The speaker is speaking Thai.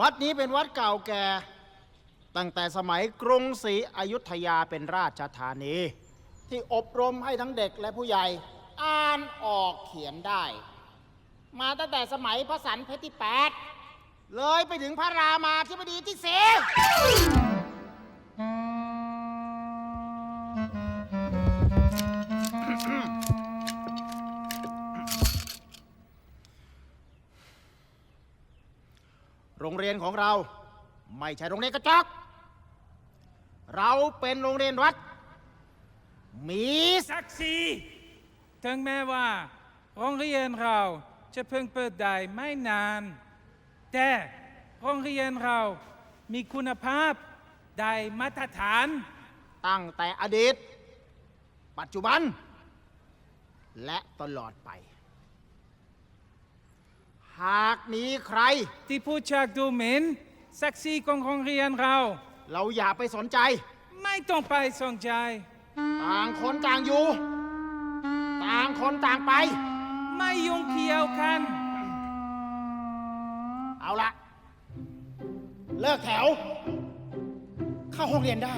วัดนี้เป็นวัดเก่าแก่ ตั้งแต่สมัยกรุงศรีอยุธยาเป็นราชธานี ที่อบรมให้ทั้งเด็กและผู้ใหญ่ อ่านออกเขียนได้ มาตั้งแต่สมัยพระสันเพชรที่แปดเลยไปถึงพระรามาธิบดีที่สี่ โรงเรียนของเรา ไม่ใช่โรงเรียนกระจอก เราเป็นโรงเรียนวัด มีศักดิ์ศรีถึงแม้ว่า โรงเรียนเราจะเพิ่งเปิดได้ไม่นาน แต่โรงเรียนเรามีคุณภาพได้มาตรฐาน ตั้งแต่อดีต ปัจจุบัน และตลอดไป หากมีใคร ที่พูดจากดูหมิ่นศักดิ์ศรีของโรงเรียนเรา เราอย่าไปสนใจ ไม่ต้องไปสนใจ ต่างคนต่างอยู่ ต่างคนต่างไป ไม่ยุ่งเกี่ยวกัน เอาละเลิกแถว เข้าห้องเรียนได้